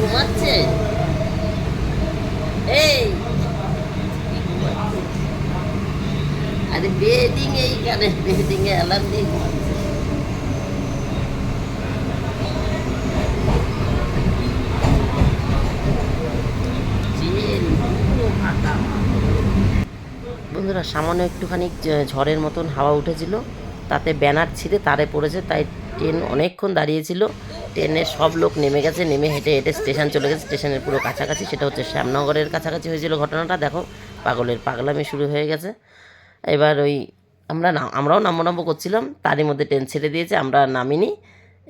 ঘুমাচ্ছে? এই আরে বেডিং। বন্ধুরা সামান্য একটুখানি ঝড়ের মতন হাওয়া উঠেছিল। তাতে ব্যানার ছিঁড়ে তারে পড়েছে, তাই ট্রেন অনেকক্ষণ দাঁড়িয়েছিল। ট্রেনে সব লোক নেমে গেছে, নেমে হেঁটে হেঁটে স্টেশন চলে গেছে। স্টেশনের পুরো কাছাকাছি, সেটা হচ্ছে শ্যামনগরের কাছাকাছি হয়েছিল ঘটনাটা। দেখো, পাগলের পাগলামি শুরু হয়ে গেছে। এবার ওই আমরা না, আমরাও নাম্বো নাম্বো করছিলাম, তারই মধ্যে ট্রেন ছেড়ে দিয়েছে, আমরা নামিনি।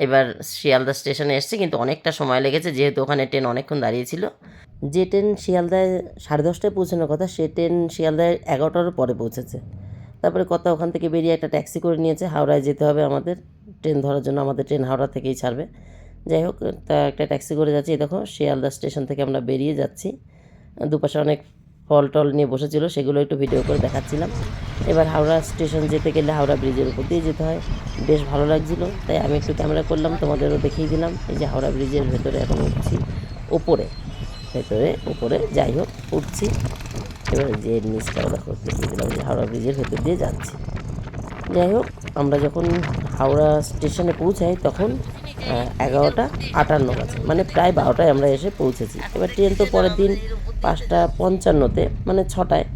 এবার শিয়ালদা স্টেশনে এসেছি, কিন্তু অনেকটা সময় লেগেছে, যেহেতু ওখানে ট্রেন অনেকক্ষণ দাঁড়িয়েছিল। যে ট্রেন শিয়ালদায় সাড়ে দশটায় পৌঁছানোর কথা, সে ট্রেন শিয়ালদায় এগারোটারও পরে পৌঁছেছে। তারপরে কথা, ওখান থেকে বেরিয়ে একটা ট্যাক্সি করে নিয়েছে, হাওড়ায় যেতে হবে আমাদের। ট্রেন ধরার জন্য আমাদের ট্রেন হাওড়া থেকেই ছাড়বে। যাই হোক, তা একটা ট্যাক্সি করে যাচ্ছি। দেখো, শিয়ালদা স্টেশন থেকে আমরা বেরিয়ে যাচ্ছি। দুপাশে অনেক ফল টল নিয়ে বসেছিল, সেগুলো একটু ভিডিও করে দেখাচ্ছিলাম। এবার হাওড়া স্টেশন যেতে গেলে হাওড়া ব্রিজের উপর দিয়ে যেতে হয়। বেশ ভালো লাগছিল, তাই আমি একটু ক্যামেরা করলাম, তোমাদেরও দেখিয়ে দিলাম। এই যে হাওড়া ব্রিজের ভেতরে এখন উঠছি ওপরে ভেতরে, উপরে, যাই হোক, উঠছি। এবার যে নিচটাও দেখো দেখিয়ে দিলাম যে হাওড়া ব্রিজের ভেতর দিয়ে যাচ্ছি। যাই হোক, আমরা যখন হাওড়া স্টেশনে পৌঁছাই, তখন এগারোটা আটান্ন বাজে মানে প্রায় বারোটায় আমরা এসে পৌঁছেছি। এবার ট্রেন তো পরের দিন পাঁচটা পঞ্চান্নতে মানে ছটায়।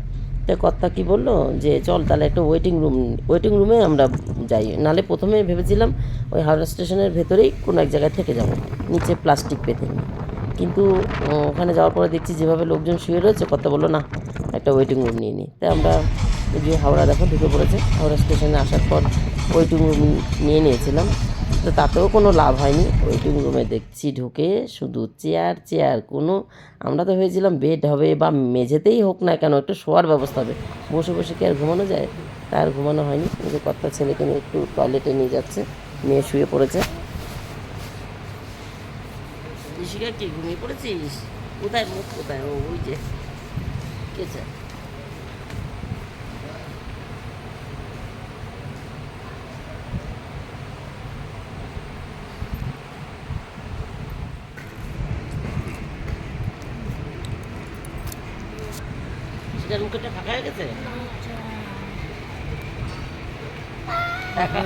তো কর্তা কি বলল যে, চল তাহলে একটা ওয়েটিং রুম ওয়েটিং রুমে আমরা যাই। নালে প্রথমে ভেবেছিলাম, ওই হাওড়া স্টেশনের ভেতরেই কোনো এক জায়গায় থেকে যাব, নিচে প্লাস্টিক পেতে নিয়ে কিন্তু ওখানে যাওয়ার পরে দেখছি যেভাবে লোকজন শুয়ে রয়েছে, কত বলল, না, একটা ওয়েটিং রুম নিয়ে নিই তাই আমরা এই যে হাওড়া দেখো, ঢুকে পড়েছে। হাওড়া স্টেশনে আসার পর ওয়েটিং রুম নিয়ে নিয়েছিলাম। তো তাতেও কোনো লাভ হয়নি। ওয়েটিং রুমে দেখছি ঢুকে শুধু চেয়ার চেয়ার কোনো। আমরা তো হয়েছিলাম বেড হবে বা মেঝেতেই হোক না কেন, একটু শোয়ার ব্যবস্থা হবে। বসে বসে কি আর ঘুমানো যায়? তার ঘুমানো হয়নি। যে কর্তা ছেলেকে নিয়ে একটু টয়লেটে নিয়ে যাচ্ছে। মেয়ে শুয়ে পড়েছে। ঋষিকা কি ঘুমিয়ে পড়েছিস কোথায় মুখ কোথায় ও ওই যে কেছে সেটার মুখটা ফাঁকা হয়ে গেছে একা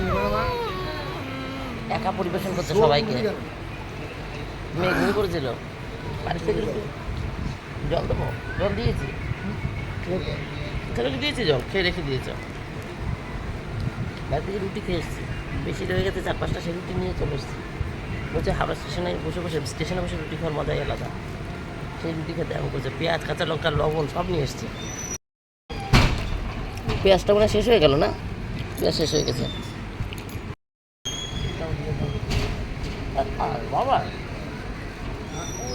একা পরিবেশন করছে সবাইকে মেয়ে ঘুমিয়ে পড়েছিল বাড়ি থেকে জল দেবো? জল দিয়েছি। ছেলেকে দিয়েছি জল, খেয়ে রেখে দিয়েছ। বাড়ি থেকে রুটি খেয়ে এসেছি। বেশি রয়ে গেছে, চার পাঁচটা সেই রুটি নিয়ে চলে এসেছি। বলছে, হাওড়া স্টেশনে বসে বসে, স্টেশনে বসে রুটি খাওয়ার মজাই আলাদা। সেই রুটি খেতে আমি করছে পেঁয়াজ, কাঁচা লঙ্কা, লবণ সব নিয়ে এসেছি। পেঁয়াজটা মনে শেষ হয়ে গেল না? পেঁয়াজ শেষ হয়ে গেছে। বাবা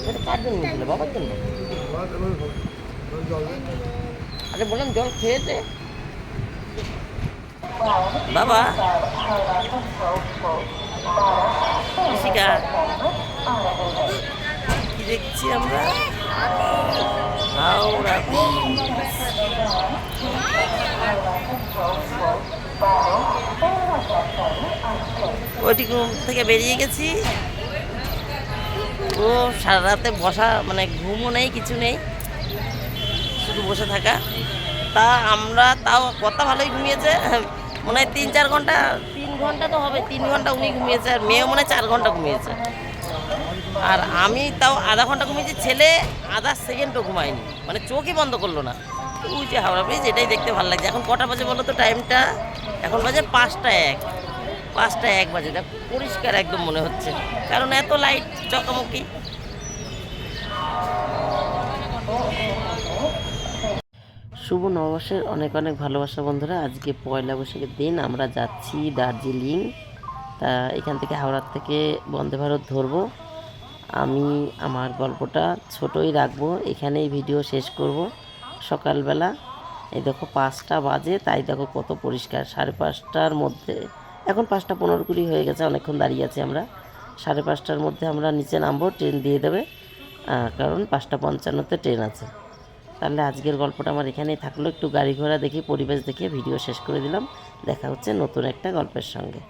এটা বাবার জন্য? আরে বললাম জল খেয়েছে বাবা। দেখছি আমরা? হাওড়া ওইটি রুম থেকে বেরিয়ে গেছি। ও সারা রাতে বসা মানে ঘুমও নেই, কিছু নেই, শুধু বসে থাকা। তা আমরা, তাও কত ভালোই ঘুমিয়েছে, মনে হয় তিন চার ঘণ্টা, তিন ঘণ্টা তো হবে, তিন ঘণ্টা উনি ঘুমিয়েছে, আর মেয়েও মনে হয় চার ঘণ্টা ঘুমিয়েছে। আর আমি তাও আধা ঘণ্টা ঘুমিয়েছি, ছেলে আধা সেকেন্ডও ঘুমায়নি মানে চোখই বন্ধ করল না। ওই যে হাওড়া ব্রিজ এটাই দেখতে ভালো লাগছে এখন কটা বাজে বলো তো টাইমটা এখন বাজে পাঁচটা এক। পাঁচটা এক বাজে দেখ পরিষ্কার একদম মনে হচ্ছে। কারণ এত লাইট চকামকি। শুভ নববর্ষের অনেক অনেক ভালোবাসা বন্ধুরা। আজকে পয়লা বৈশাখের দিন আমরা যাচ্ছি দার্জিলিং। তা এখান থেকে হাওড়ার থেকে বন্দে ভারত ধরবো। আমি, আমার গল্পটা ছোটই রাখব। এখানেই ভিডিও শেষ করব সকালবেলা। এই দেখো পাঁচটা বাজে, তাই দেখো কত পরিষ্কার। সাড়ে পাঁচটার মধ্যে এখন পাঁচটা পনেরো কুড়ি হয়ে গেছে, অনেকক্ষণ দাঁড়িয়ে আছি আমরা। সাড়ে পাঁচটার মধ্যে আমরা নিচে নামবো, ট্রেন দিয়ে দেবে। কারণ পাঁচটা পঞ্চান্নতে ট্রেন আছে। তাহলে আজকের গল্পটা আমার এখানেই থাকল। একটু গাড়ি ঘোড়া দেখে, পরিবেশ দেখে ভিডিও শেষ করে দিলাম। দেখা হচ্ছে নতুন একটা গল্পের সঙ্গে।